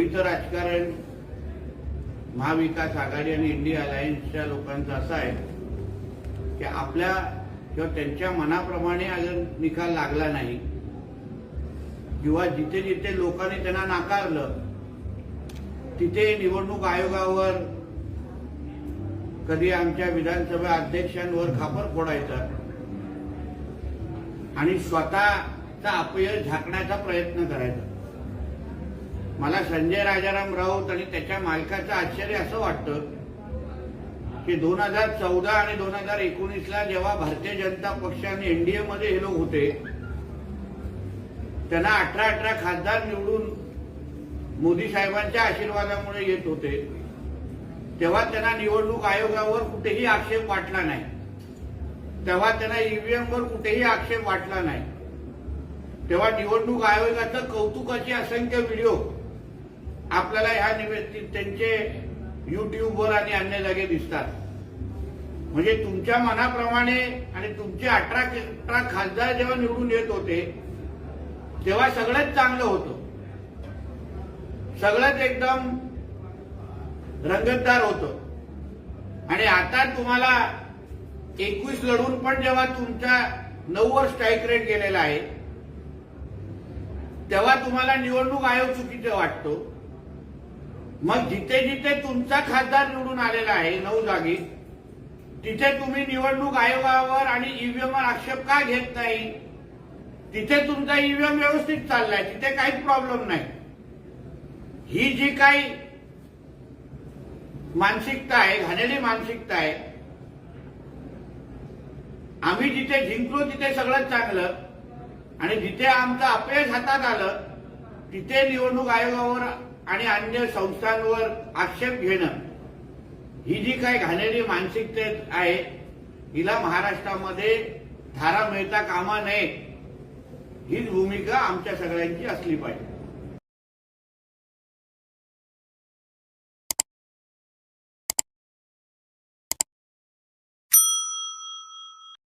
राजकारण महाविकास आघाडी आणि इंडिया अलायन्सच्या लोकांचं असं आहे की आपल्या किंवा त्यांच्या मनाप्रमाणे अगर निकाल लागला नाही किंवा जिथे जिथे लोकांनी त्यांना नाकारलं तिथे निवडणूक आयोगावर कधी आमच्या विधानसभा अध्यक्षांवर खापर फोडायचा आणि स्वतःचा अपयश झाकण्याचा प्रयत्न करायचा. मला संजय राजाराम राऊत आणि त्याच्या मालकाचं आश्चर्य असं वाटतं की दोन हजार चौदा आणि दोन हजार एकोणीसला जेव्हा भारतीय जनता पक्ष आणि एनडीए मध्ये हे लोक होते त्यांना अठरा अठरा खासदार निवडून मोदी साहेबांच्या आशीर्वादामुळे येत होते. तेव्हा त्यांना निवडणूक आयोगावर कुठेही आक्षेप वाटला नाही. तेव्हा त्यांना ईव्हीएम वर कुठेही आक्षेप वाटला नाही. तेव्हा निवडणूक आयोगाचं कौतुकाचे असंख्य व्हिडिओ आपल्याला ह्या निमित्त त्यांचे युट्यूबवर आणि अन्य जागे दिसतात. म्हणजे तुमच्या मनाप्रमाणे आणि तुमचे अठरा अठरा खासदार जेव्हा निवडून येत होते तेव्हा सगळंच चांगलं होतं. सगळंच एकदम रंगतदार होतं. आणि आता तुम्हाला एकवीस लढून पण जेव्हा तुमच्या नऊ वर स्ट्राईक रेट गेलेला आहे तेव्हा तुम्हाला निवडणूक आयोग चुकीचं वाटतो. मग जिथे जिथे तुमचा खासदार निवडून आलेला आहे नऊ जागी तिथे तुम्ही निवडणूक आयोगावर आणि ईव्हीएमवर आक्षेप का घेत नाही? तिथे तुमचा ईव्हीएम व्यवस्थित चाललाय तिथे काहीच प्रॉब्लेम नाही. ही जी काही मानसिकता आहे घाणेरी मानसिकता आहे आम्ही जिथे जिंकलो तिथे सगळं चांगलं आणि जिथे आमचं अपयश हातात आलं तिथे निवडणूक आयोगावर आणि अन्य संस्थांवर आक्षेप घेणं ही जी काही घाणेरी मानसिकता आहे हिला महाराष्ट्रामध्ये धारा मिळता कामा नये हीच भूमिका आमच्या सगळ्यांची असली पाहिजे.